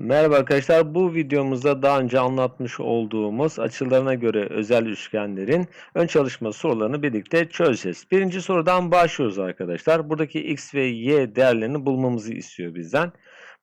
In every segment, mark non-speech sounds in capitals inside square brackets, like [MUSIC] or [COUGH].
Merhaba arkadaşlar. Bu videomuzda daha önce anlatmış olduğumuz açılarına göre özel üçgenlerin ön çalışma sorularını birlikte çözeceğiz. Birinci sorudan başlıyoruz arkadaşlar. Buradaki x ve y değerlerini bulmamızı istiyor bizden.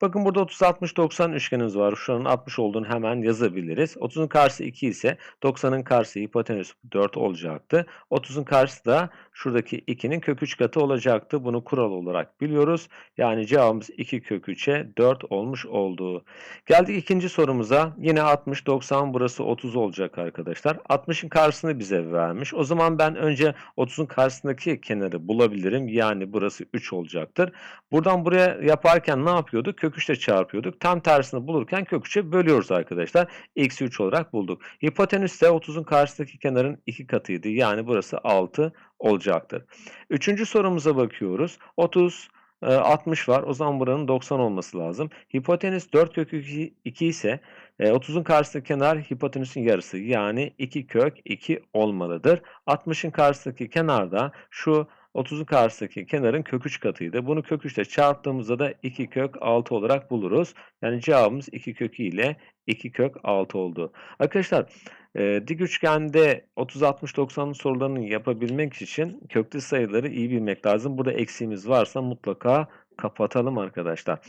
Bakın burada 30 60 90 üçgenimiz var. Şuranın 60 olduğunu hemen yazabiliriz. 30'un karşısı 2 ise 90'ın karşısı hipotenüs 4 olacaktı. 30'un karşısı da şuradaki 2'nin kök 3 katı olacaktı. Bunu kural olarak biliyoruz. Yani cevabımız 2 kök 3'e 4 olmuş oldu. Geldik ikinci sorumuza. Yine 60 90 burası 30 olacak arkadaşlar. 60'ın karşısını bize vermiş. O zaman ben önce 30'un karşısındaki kenarı bulabilirim. Yani burası 3 olacaktır. Buradan buraya yaparken ne yapıyorduk? Kök 3 ile çarpıyorduk. Tam tersini bulurken kök 3'e bölüyoruz arkadaşlar. Eksi 3 olarak bulduk. Hipotenüs de 30'un karşısındaki kenarın 2 katıydı. Yani burası 6 olacaktır. Üçüncü sorumuza bakıyoruz. 30 60 var. O zaman buranın 90 olması lazım. Hipotenüs 4 kök 2 ise 30'un karşısındaki kenar hipotenüsün yarısı. Yani 2 kök 2 olmalıdır. 60'ın karşısındaki kenarda şu 30'un karşısındaki kenarın kök 3 katıydı. Bunu kök 3 ile çarptığımızda da 2 kök 6 olarak buluruz. Yani cevabımız 2 kök ile 2 kök 6 oldu. Arkadaşlar e, dik üçgende 30, 60, 90'ın sorularını yapabilmek için köklü sayıları iyi bilmek lazım. Burada eksiğimiz varsa mutlaka kapatalım arkadaşlar.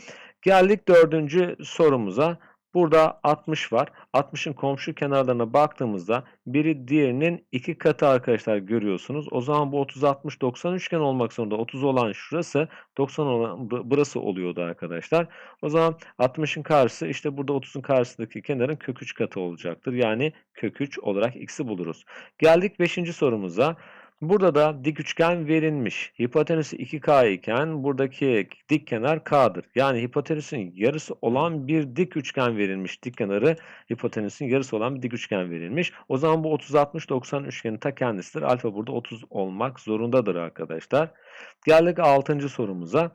Geldik dördüncü sorumuza. Burada 60 var. 60'ın komşu kenarlarına baktığımızda biri diğerinin iki katı arkadaşlar görüyorsunuz. O zaman bu 30 60 90 üçgen olmak zorunda. 30 olan şurası 90 olan burası oluyordu arkadaşlar. O zaman 60'ın karşısı işte burada 30'un karşısındaki kenarın kök 3 katı olacaktır. Yani kök 3 olarak x'i buluruz. Geldik 5. sorumuza. Burada da dik üçgen verilmiş. Hipotenüsü 2K iken buradaki dik kenar K'dır. Yani hipotenüsün yarısı olan bir dik üçgen verilmiş. Dik kenarı hipotenüsün yarısı olan bir dik üçgen verilmiş. O zaman bu 30-60-90 üçgenin ta kendisidir. Alfa burada 30 olmak zorundadır arkadaşlar. Geldik 6. sorumuza.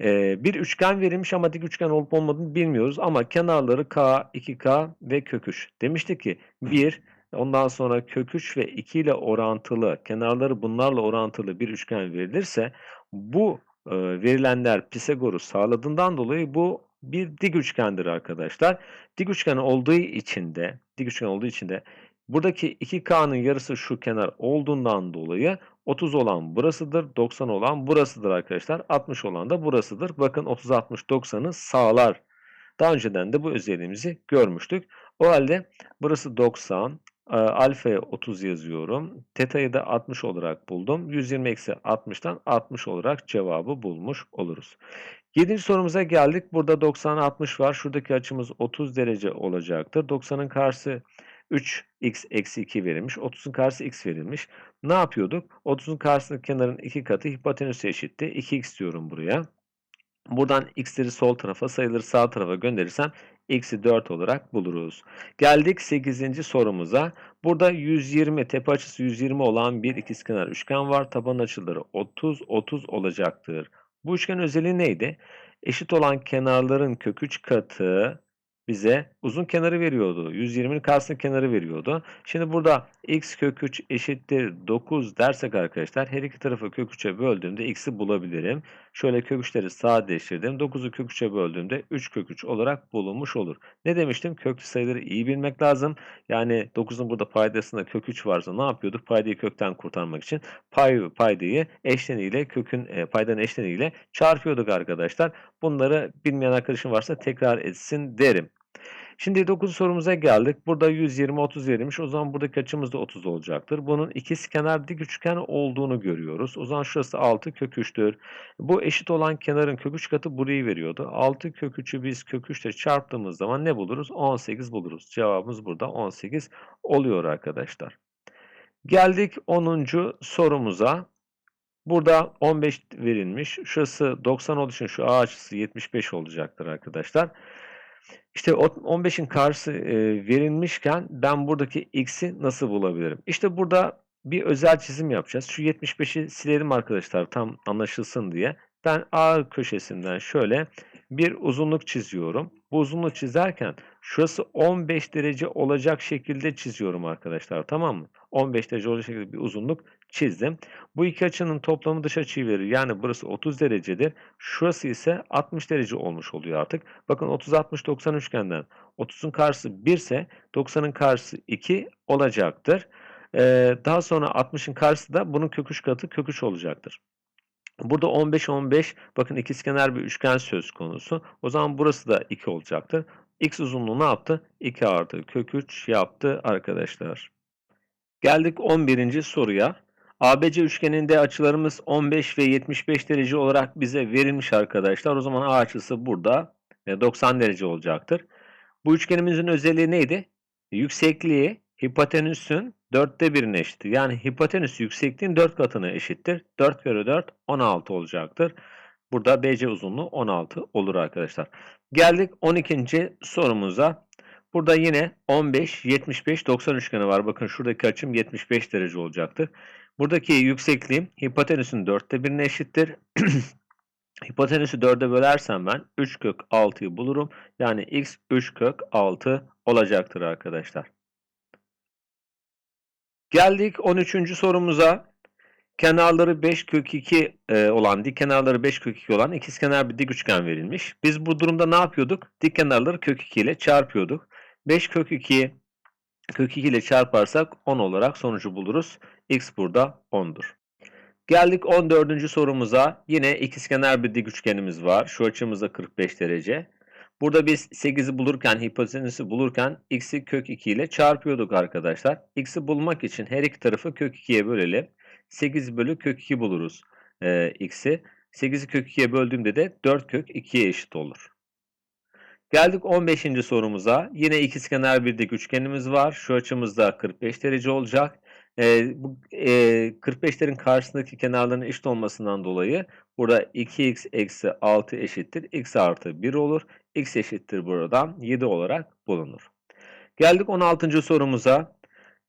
Ee, bir üçgen verilmiş ama dik üçgen olup olmadığını bilmiyoruz. Ama kenarları K, 2K ve kök 3. Demiştik ki 1, Ondan sonra kök 3 ve 2 ile orantılı, kenarları bunlarla orantılı bir üçgen verilirse bu e, verilenler Pisagor'u sağladığından dolayı bu bir dik üçgendir arkadaşlar. Dik üçgen olduğu için de dik üçgen olduğu için de buradaki 2K'nın yarısı şu kenar olduğundan dolayı 30 olan burasıdır, 90 olan burasıdır arkadaşlar. 60 olan da burasıdır. Bakın 30 60 90'ı sağlar. Daha önceden de bu özelliğimizi görmüştük. O halde burası 90, alfaya 30 yazıyorum. Teta'yı da 60 olarak buldum. 120 eksi 60'tan 60 olarak cevabı bulmuş oluruz. 7. sorumuza geldik. Burada 90 60 var. Şuradaki açımız 30 derece olacaktır. 90'ın karşısı 3x eksi 2 verilmiş. 30'un karşısı x verilmiş. Ne yapıyorduk? 30'un karşısındaki kenarın 2 katı hipotenüse eşitti. 2x diyorum buraya. Buradan x'leri sol tarafa sayıları sağ tarafa gönderirsem eksi 4 olarak buluruz. Geldik 8. sorumuza. Burada 120 tepe açısı 120 olan bir ikizkenar üçgen var. Taban açıları 30 30 olacaktır. Bu üçgen özelliği neydi? Eşit olan kenarların kök 3 katı bize uzun kenarı veriyordu. 120'nin karşısında kenarı veriyordu. Şimdi burada x kök 3 eşittir 9 dersek arkadaşlar her iki tarafı kök 3'e böldüğümde x'i bulabilirim. Şöyle kök 3'leri sadeleştirdim. 9'u kök 3'e böldüğümde 3 kök 3 olarak bulunmuş olur. Ne demiştim? Köklü sayıları iyi bilmek lazım. Yani 9'un burada paydasında kök 3 varsa ne yapıyorduk? Paydayı kökten kurtarmak için pay paydayı eşleniyle kökün e, paydanın eşleniyle çarpıyorduk arkadaşlar. Bunları bilmeyen arkadaşım varsa tekrar etsin derim. Şimdi 9 sorumuza geldik. Burada 120 30 verilmiş. O zaman buradaki açımız da 30 olacaktır. Bunun ikiz kenar dik üçgen olduğunu görüyoruz. O zaman şurası 6 kök 3'tür. Bu eşit olan kenarın kök 3 katı burayı veriyordu. 6 kök 3'ü biz kök 3 ile çarptığımız zaman ne buluruz? 18 buluruz. Cevabımız burada 18 oluyor arkadaşlar. Geldik 10. sorumuza. Burada 15 verilmiş. Şurası 90 olduğu için şu A açısı 75 olacaktır arkadaşlar. İşte 15'in karşısı e, verilmişken ben buradaki x'i nasıl bulabilirim? İşte burada bir özel çizim yapacağız. Şu 75'i silelim arkadaşlar tam anlaşılsın diye. Ben A köşesinden şöyle bir uzunluk çiziyorum. Bu uzunluğu çizerken şurası 15 derece olacak şekilde çiziyorum arkadaşlar. Tamam mı? 15 derece olacak şekilde bir uzunluk çizdim. Bu iki açının toplamı dış açıyı verir. Yani burası 30 derecedir. Şurası ise 60 derece olmuş oluyor artık. Bakın 30 60 90 üçgenden 30'un karşısı 1 ise 90'ın karşısı 2 olacaktır. Ee, daha sonra 60'ın karşısı da bunun kök 3 katı kök 3 olacaktır. Burada 15 15 bakın ikizkenar bir üçgen söz konusu. O zaman burası da 2 olacaktır. X uzunluğu ne yaptı? 2 artı kök 3 yaptı arkadaşlar. Geldik 11. soruya. ABC üçgeninde açılarımız 15 ve 75 derece olarak bize verilmiş arkadaşlar. O zaman A açısı burada 90 derece olacaktır. Bu üçgenimizin özelliği neydi? Yüksekliği hipotenüsün dörtte birine eşittir. Yani hipotenüs yüksekliğin 4 katına eşittir. 4 kere 4 16 olacaktır. Burada BC uzunluğu 16 olur arkadaşlar. Geldik 12. sorumuza. Burada yine 15, 75, 90 üçgeni var. Bakın şuradaki açım 75 derece olacaktır. Buradaki yüksekliğim hipotenüsün dörtte birine eşittir. [CLEARS THROAT] Hipotenüsü 4'e bölersem ben 3 kök 6'yı bulurum. Yani x 3 kök 6 olacaktır arkadaşlar. Geldik 13. sorumuza. Kenarları 5 kök 2 e, olan, dik kenarları 5 kök 2 olan ikizkenar bir dik üçgen verilmiş. Biz bu durumda ne yapıyorduk? Dik kenarları kök 2 ile çarpıyorduk. 5 kök 2'yi kök 2 ile çarparsak 10 olarak sonucu buluruz. X burada 10'dur. Geldik 14. sorumuza. Yine ikizkenar bir dik üçgenimiz var. Şu açımız da 45 derece. Burada biz 8'i bulurken, hipotenüsü bulurken x'i kök 2 ile çarpıyorduk arkadaşlar. x'i bulmak için her iki tarafı kök 2'ye bölelim. 8 bölü kök 2 buluruz e, x'i. 8'i kök 2'ye böldüğümde de 4 kök 2'ye eşit olur. Geldik 15. sorumuza. Yine ikizkenar bir dik üçgenimiz var. Şu açımızda 45 derece olacak. E, bu e, 45'lerin karşısındaki kenarların eşit olmasından dolayı burada 2x eksi 6 eşittir. x artı 1 olur. X eşittir buradan 7 olarak bulunur. Geldik 16. sorumuza.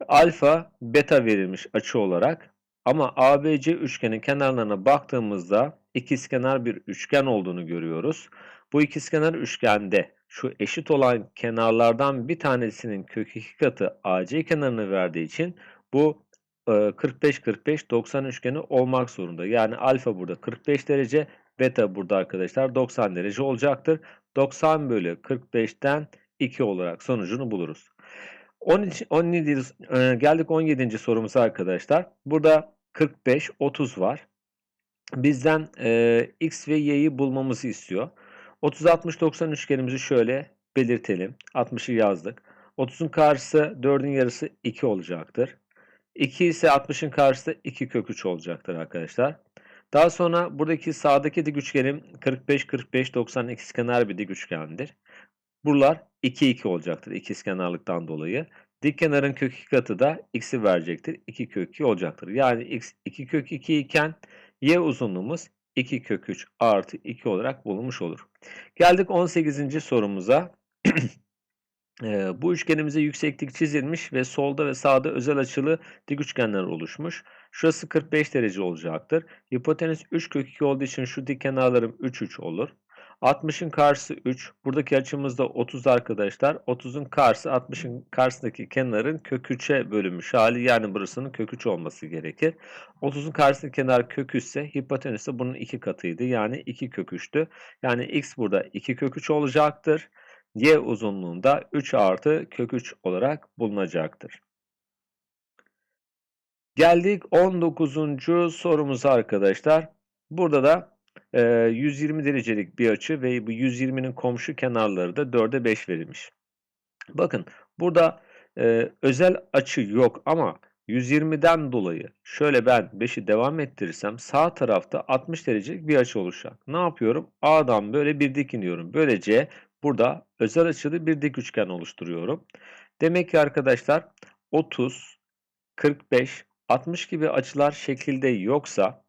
Alfa, beta verilmiş açı olarak ama ABC üçgenin kenarlarına baktığımızda ikizkenar bir üçgen olduğunu görüyoruz. Bu ikizkenar üçgende şu eşit olan kenarlardan bir tanesinin kök 2 katı AC kenarını verdiği için bu 45-45-90 e, üçgeni olmak zorunda. Yani alfa burada 45 derece, beta burada arkadaşlar 90 derece olacaktır. 90 bölü 45'ten 2 olarak sonucunu buluruz. 17, 17 e, geldik 17. sorumuza arkadaşlar. Burada 45, 30 var. Bizden e, x ve y'yi bulmamızı istiyor. 30, 60, 90 üçgenimizi şöyle belirtelim. 60'ı yazdık. 30'un karşısı 4'ün yarısı 2 olacaktır. 2 ise 60'ın karşısı 2 kök 3 olacaktır arkadaşlar. Daha sonra buradaki sağdaki dik üçgenim 45, 45, 90 ikizkenar bir dik üçgendir. Buralar 2, 2 olacaktır ikizkenarlıktan dolayı. Dik kenarın kök 2 katı da x'i verecektir. 2 kök 2 olacaktır. Yani x 2 kök 2 iken y uzunluğumuz 2 kök 3 artı 2 olarak bulunmuş olur. Geldik 18. sorumuza. [CLEARS THROAT] bu üçgenimize yükseklik çizilmiş ve solda ve sağda özel açılı dik üçgenler oluşmuş. Şurası 45 derece olacaktır. Hipotenüs 3 kök 2 olduğu için şu dik kenarlarım 3 3 olur. 60'ın karşısı 3. Buradaki açımız da 30 arkadaşlar. 30'un karşısı 60'ın karşısındaki kenarın kök 3'e bölünmüş hali. Yani burasının kök 3 olması gerekir. 30'un karşısındaki kenar kök 3 ise hipotenüs de bunun 2 katıydı. Yani 2 kök 3'tü. Yani x burada 2 kök 3 olacaktır. Y uzunluğunda 3 artı kök 3 olarak bulunacaktır. Geldik 19. sorumuza arkadaşlar. Burada da 120 derecelik bir açı ve bu 120'nin komşu kenarları da 4'e 5 verilmiş. Bakın burada e, özel açı yok ama 120'den dolayı şöyle ben 5'i devam ettirirsem sağ tarafta 60 derecelik bir açı oluşacak. Ne yapıyorum? A'dan böyle bir dik iniyorum. Böylece burada özel açılı bir dik üçgen oluşturuyorum. Demek ki arkadaşlar 30, 45, 60 gibi açılar şekilde yoksa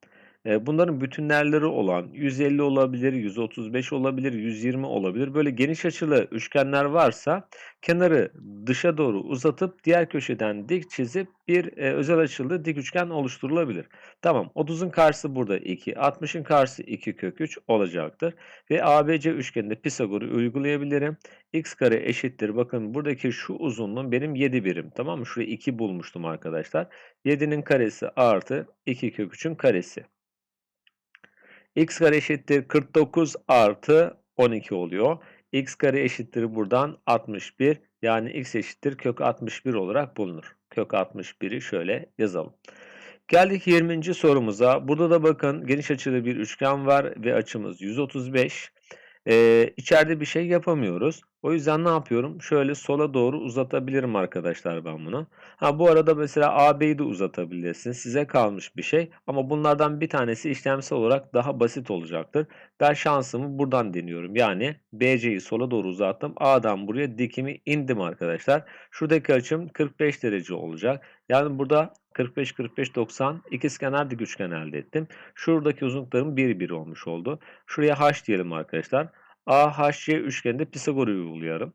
bunların bütünlerleri olan 150 olabilir, 135 olabilir, 120 olabilir. Böyle geniş açılı üçgenler varsa kenarı dışa doğru uzatıp diğer köşeden dik çizip bir e, özel açılı dik üçgen oluşturulabilir. Tamam 30'un karşısı burada 2, 60'ın karşısı 2 kök 3 olacaktır. Ve ABC üçgeninde Pisagor'u uygulayabilirim. x kare eşittir. Bakın buradaki şu uzunluğum benim 7 birim. Tamam mı? Şuraya 2 bulmuştum arkadaşlar. 7'nin karesi artı 2 kök 3'ün karesi. X kare eşittir 49 artı 12 oluyor. x kare eşittir buradan 61. Yani x eşittir kök 61 olarak bulunur. Kök 61'i şöyle yazalım. Geldik 20. sorumuza. Burada da bakın geniş açılı bir üçgen var ve açımız 135. Ee, içeride bir şey yapamıyoruz. O yüzden ne yapıyorum? Şöyle sola doğru uzatabilirim arkadaşlar ben bunu. Ha bu arada mesela AB'yi de uzatabilirsin. Size kalmış bir şey. Ama bunlardan bir tanesi işlemsel olarak daha basit olacaktır. Ben şansımı buradan deniyorum. Yani BC'yi sola doğru uzattım. A'dan buraya dikimi indim arkadaşlar. Şuradaki açım 45 derece olacak. Yani burada 45 45 90 ikizkenar dik üçgen elde ettim. Şuradaki uzunluklarım 1 1 olmuş oldu. Şuraya h diyelim arkadaşlar. AHC üçgeninde Pisagor'u uygulayalım.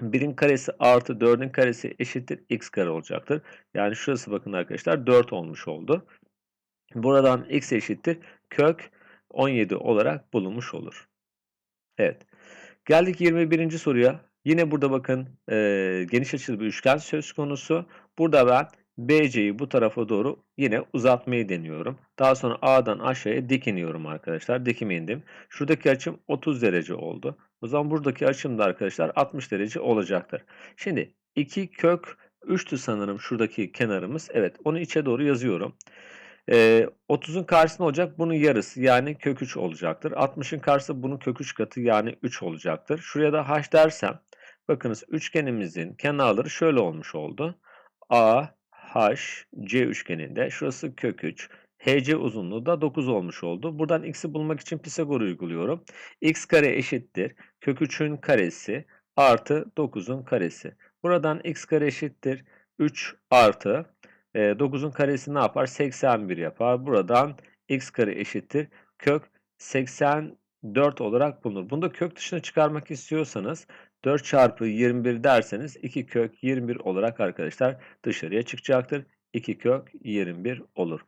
1'in karesi artı 4'ün karesi eşittir x kare olacaktır. Yani şurası bakın arkadaşlar 4 olmuş oldu. Buradan x eşittir kök 17 olarak bulunmuş olur. Evet. Geldik 21. soruya. Yine burada bakın e, geniş açılı bir üçgen söz konusu. Burada ben BC'yi bu tarafa doğru yine uzatmayı deniyorum. Daha sonra A'dan aşağıya dik iniyorum arkadaşlar. Dikim indim. Şuradaki açım 30 derece oldu. O zaman buradaki açım da arkadaşlar 60 derece olacaktır. Şimdi 2 kök 3'tü sanırım şuradaki kenarımız. Evet onu içe doğru yazıyorum. Ee, 30'un karşısında olacak bunun yarısı yani kök 3 olacaktır. 60'ın karşısı bunun kök 3 katı yani 3 olacaktır. Şuraya da h dersem bakınız üçgenimizin kenarları şöyle olmuş oldu. A, H, C üçgeninde şurası kök 3. HC uzunluğu da 9 olmuş oldu. Buradan x'i bulmak için Pisagor uyguluyorum. x kare eşittir kök 3'ün karesi artı 9'un karesi. Buradan x kare eşittir 3 artı e, 9'un karesi ne yapar? 81 yapar. Buradan x kare eşittir kök 84 olarak bulunur. Bunu da kök dışına çıkarmak istiyorsanız 4 çarpı 21 derseniz 2 kök 21 olarak arkadaşlar dışarıya çıkacaktır. 2 kök 21 olur.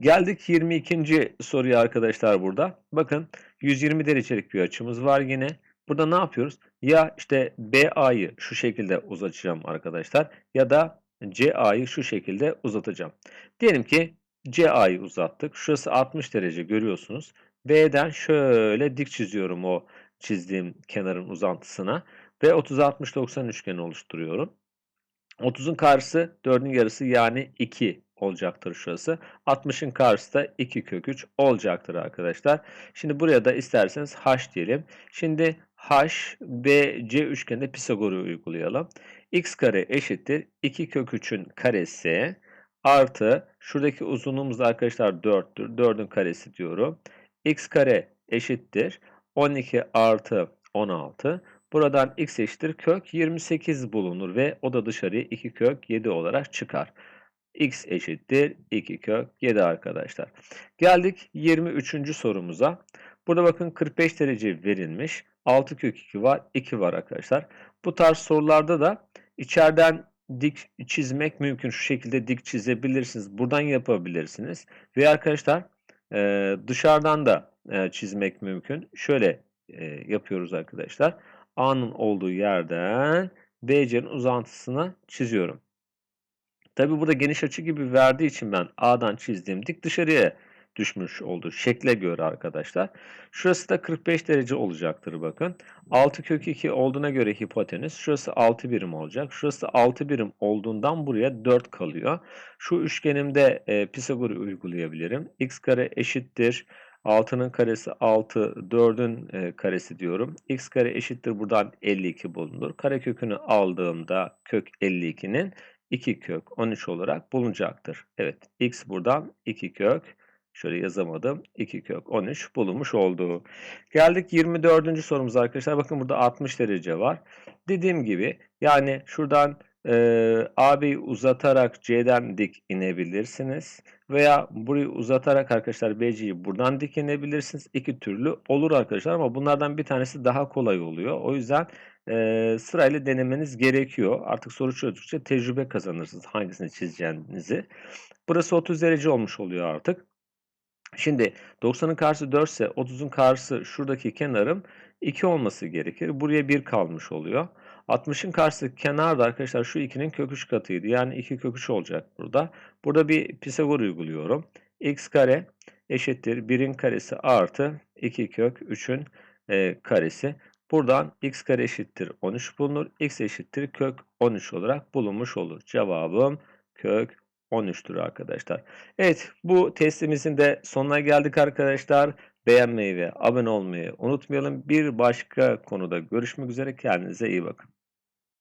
Geldik 22. soruya arkadaşlar burada. Bakın 120 derecelik bir açımız var yine. Burada ne yapıyoruz? Ya işte BA'yı şu şekilde uzatacağım arkadaşlar ya da CA'yı şu şekilde uzatacağım. Diyelim ki CA'yı uzattık. Şurası 60 derece görüyorsunuz. B'den şöyle dik çiziyorum o çizdiğim kenarın uzantısına ve 30 60 90 üçgeni oluşturuyorum. 30'un karşısı 4'ün yarısı yani 2 olacaktır şurası. 60'ın karşısı da 2 kök 3 olacaktır arkadaşlar. Şimdi buraya da isterseniz h diyelim. Şimdi h, b, c üçgeninde Pisagor'u uygulayalım. x kare eşittir 2 kök 3'ün karesi artı şuradaki uzunluğumuz arkadaşlar 4'tür. 4'ün karesi diyorum. x kare eşittir 12 artı 16. Buradan x eşittir kök 28 bulunur ve o da dışarıya 2 kök 7 olarak çıkar. x eşittir 2 kök 7 arkadaşlar. Geldik 23. sorumuza. Burada bakın 45 derece verilmiş. 6 kök 2 var. 2 var arkadaşlar. Bu tarz sorularda da içeriden dik çizmek mümkün. Şu şekilde dik çizebilirsiniz. Buradan yapabilirsiniz. Ve arkadaşlar dışarıdan da çizmek mümkün. Şöyle yapıyoruz arkadaşlar. A'nın olduğu yerden BC'nin uzantısını çiziyorum. Tabi burada geniş açı gibi verdiği için ben A'dan çizdiğim dik dışarıya düşmüş oldu. Şekle göre arkadaşlar. Şurası da 45 derece olacaktır bakın. 6 kök 2 olduğuna göre hipotenüs. Şurası 6 birim olacak. Şurası 6 birim olduğundan buraya 4 kalıyor. Şu üçgenimde e, Pisagor'u uygulayabilirim. x kare eşittir. 6'nın karesi 6, 4'ün e, karesi diyorum. x kare eşittir buradan 52 bulunur. Kare kökünü aldığımda kök 52'nin 2 kök 13 olarak bulunacaktır. Evet x buradan 2 kök Şöyle yazamadım. 2 kök 13 bulunmuş oldu. Geldik 24. sorumuza arkadaşlar. Bakın burada 60 derece var. Dediğim gibi yani şuradan Eee, AB'yi uzatarak C'den dik inebilirsiniz veya burayı uzatarak arkadaşlar BC'yi buradan dik inebilirsiniz. 2 türlü olur arkadaşlar ama bunlardan bir tanesi daha kolay oluyor. O yüzden, eee, sırayla denemeniz gerekiyor. Artık soru çözdükçe tecrübe kazanırsınız hangisini çizeceğinizi. Burası 30 derece olmuş oluyor artık. Şimdi 90'ın karşısı 4 ise 30'un karşısı şuradaki kenarım 2 olması gerekir. Buraya 1 kalmış oluyor. 60'ın karşısı kenar da arkadaşlar şu 2'nin kök 3 katıydı. Yani 2 kök 3 olacak burada. Burada bir Pisagor uyguluyorum. x kare eşittir 1'in karesi artı 2 kök 3'ün e, karesi. Buradan x kare eşittir 13 bulunur. x eşittir kök 13 olarak bulunmuş olur. Cevabım kök 13'tür arkadaşlar. Evet bu testimizin de sonuna geldik arkadaşlar. Beğenmeyi ve abone olmayı unutmayalım. Bir başka konuda görüşmek üzere. Kendinize iyi bakın.